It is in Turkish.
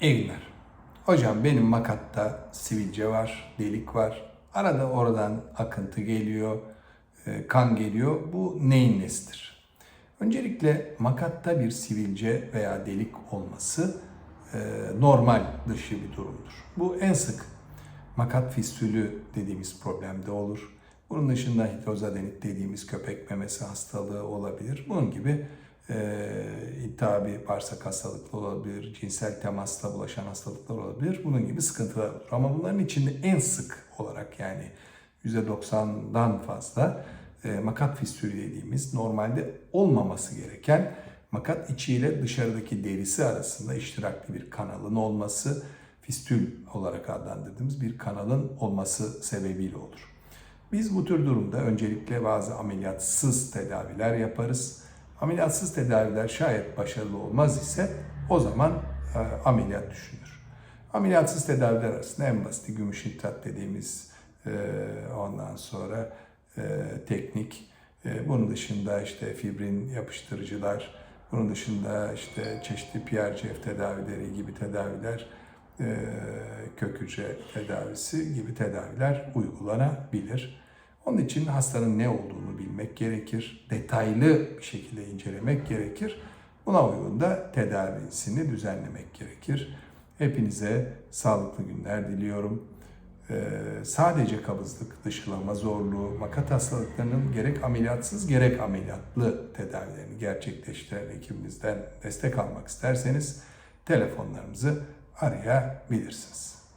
İyi. Hocam benim makatta sivilce var, delik var. Arada oradan akıntı geliyor, e, kan geliyor. Bu neyin nesidir? Öncelikle makatta bir sivilce veya delik olması e, normal dışı bir durumdur. Bu en sık makat fistülü dediğimiz problemde olur. Bunun dışında hitozadenit dediğimiz köpek memesi hastalığı olabilir. Bunun gibi e, iltihabi bağırsak hastalıkları olabilir, cinsel temasla bulaşan hastalıklar olabilir. Bunun gibi sıkıntılar olur. Ama bunların içinde en sık olarak yani %90'dan fazla e, makat fistülü dediğimiz normalde olmaması gereken makat içiyle dışarıdaki derisi arasında iştirakli bir kanalın olması, fistül olarak adlandırdığımız bir kanalın olması sebebiyle olur. Biz bu tür durumda öncelikle bazı ameliyatsız tedaviler yaparız. Ameliyatsız tedaviler şayet başarılı olmaz ise o zaman e, ameliyat düşünür. Ameliyatsız tedaviler arasında en basiti gümüş nitrat dediğimiz e, ondan sonra e, teknik. E, bunun dışında işte fibrin yapıştırıcılar, bunun dışında işte çeşitli PRCF tedavileri gibi tedaviler, e, kök hücre tedavisi gibi tedaviler uygulanabilir. Onun için hastanın ne olduğunu bilmek gerekir. Detaylı bir şekilde incelemek gerekir. Buna uygun da tedavisini düzenlemek gerekir. Hepinize sağlıklı günler diliyorum. Ee, sadece kabızlık, dışkılama zorluğu, makat hastalıklarının gerek ameliyatsız gerek ameliyatlı tedavilerini gerçekleştiren ekibimizden destek almak isterseniz telefonlarımızı arayabilirsiniz.